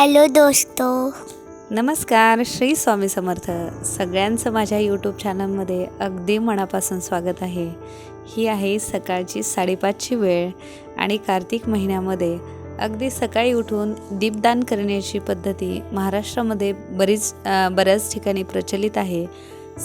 Hello दोस्तो. नमस्कार श्री स्वामी समर्थ. सगळ्यांचं माझ्या यूट्यूब चॅनलमध्ये अगदी मनापासून स्वागत आहे. ही आहे सकाळची साडेपाचची वेळ आणि कार्तिक महिन्यामध्ये अगदी सकाळी उठून दीपदान करण्याची पद्धती महाराष्ट्रामध्ये बरीच बऱ्याच ठिकाणी प्रचलित आहे.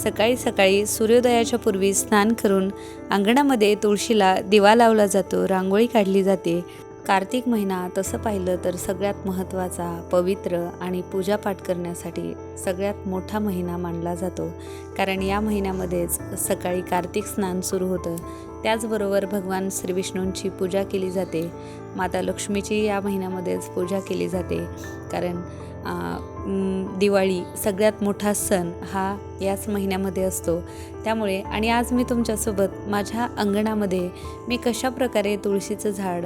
सकाळी सकाळी सूर्योदयाच्या पूर्वी स्नान करून अंगणामध्ये तुळशीला दिवा लावला जातो रांगोळी काढली जाते. कार्तिक महिना तसं पाहिलं तर सगळ्यात महत्त्वाचा पवित्र आणि पूजापाठ करण्यासाठी सगळ्यात मोठा महिना मानला जातो. कारण या महिन्यामध्येच सकाळी कार्तिक स्नान सुरू होतं. त्याचबरोबर भगवान श्री विष्णूंची पूजा केली जाते. माता लक्ष्मीची या महिन्यामध्येच पूजा केली जाते. कारण दिवाळी सगळ्यात मोठा सण हा याच महिन्यामध्ये असतो. त्यामुळे आणि आज मी तुमच्यासोबत माझ्या अंगणामध्ये मी कशा प्रकारे तुळशीचं झाड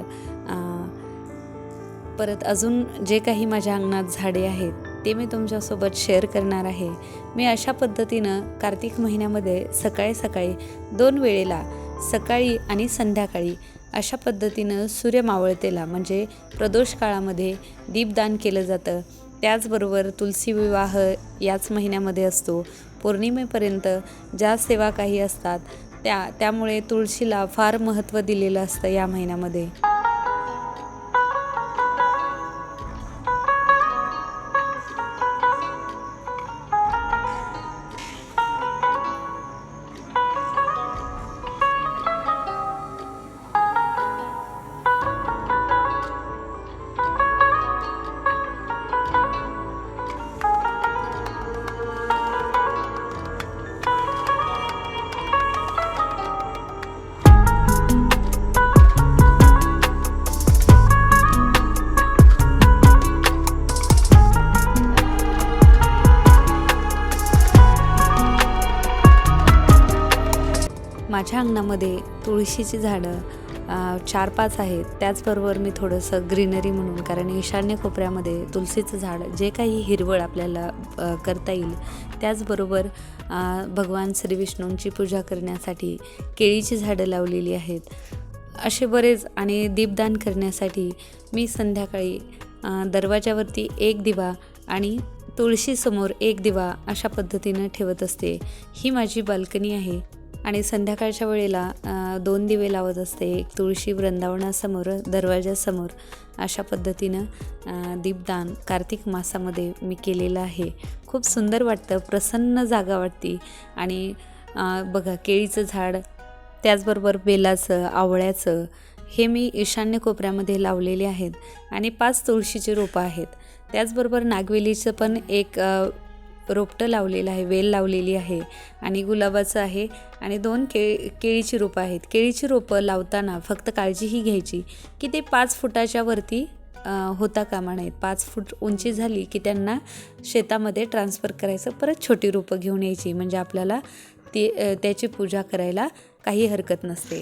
परत अजून जे काही माझ्या अंगणात झाडे आहेत ते मी तुमच्यासोबत शेअर करणार आहे. मी अशा पद्धतीनं कार्तिक महिन्यामध्ये सकाळी सकाळी दोन वेळेला सकाळी आणि संध्याकाळी अशा पद्धतीनं सूर्य मावळतेला म्हणजे प्रदोष काळामध्ये दीपदान केलं जातं. त्याचबरोबर तुलसी विवाह याच महिन्यामध्ये असतो. पौर्णिमेपर्यंत ज्या सेवा काही असतात त्या त्यामुळे तुळशीला फार महत्त्व दिलेलं असतं या महिन्यामध्ये. माझ्या अंगणामध्ये तुळशीची झाडं चार पाच आहेत. त्याचबरोबर मी थोडंसं ग्रीनरी म्हणून कारण ईशान्य कोपऱ्यामध्ये तुलसीचं झाड जे काही हिरवळ आपल्याला करता येईल. त्याचबरोबर भगवान श्री विष्णूंची पूजा करण्यासाठी केळीची झाडं लावलेली आहेत. असे बरेच आणि दीपदान करण्यासाठी मी संध्याकाळी दरवाजावरती एक दिवा आणि तुळशीसमोर एक दिवा अशा पद्धतीनं ठेवत असते. ही माझी बाल्कनी आहे. आणि संध्याकाळच्या वेळेला दोन दिवे लावत असते एक तुळशी वृंदावनासमोर दरवाजासमोर अशा पद्धतीनं दीपदान कार्तिक मासामध्ये मी केलेलं आहे. खूप सुंदर वाटतं प्रसन्न जागा वाटती. आणि बघा केळीचं झाड त्याचबरोबर बेलाचं आवळ्याचं हे मी ईशान्य कोपऱ्यामध्ये लावलेले आहेत. आणि पाच तुळशीची रोपं आहेत. त्याचबरोबर नागवेलीचं पण एक रोपटं लावलेलं आहे वेल लावलेली आहे आणि गुलाबाचं आहे आणि दोन के केळीची रोपं आहेत. केळीची रोपं लावताना फक्त काळजी ही घ्यायची की ते पाच फुटाच्या वरती होता कामा नयेत. पाच फूट उंची झाली की त्यांना शेतामध्ये ट्रान्सफर करायचं परत छोटी रोपं घेऊन यायची. म्हणजे आपल्याला ती त्याची पूजा करायला काही हरकत नसते.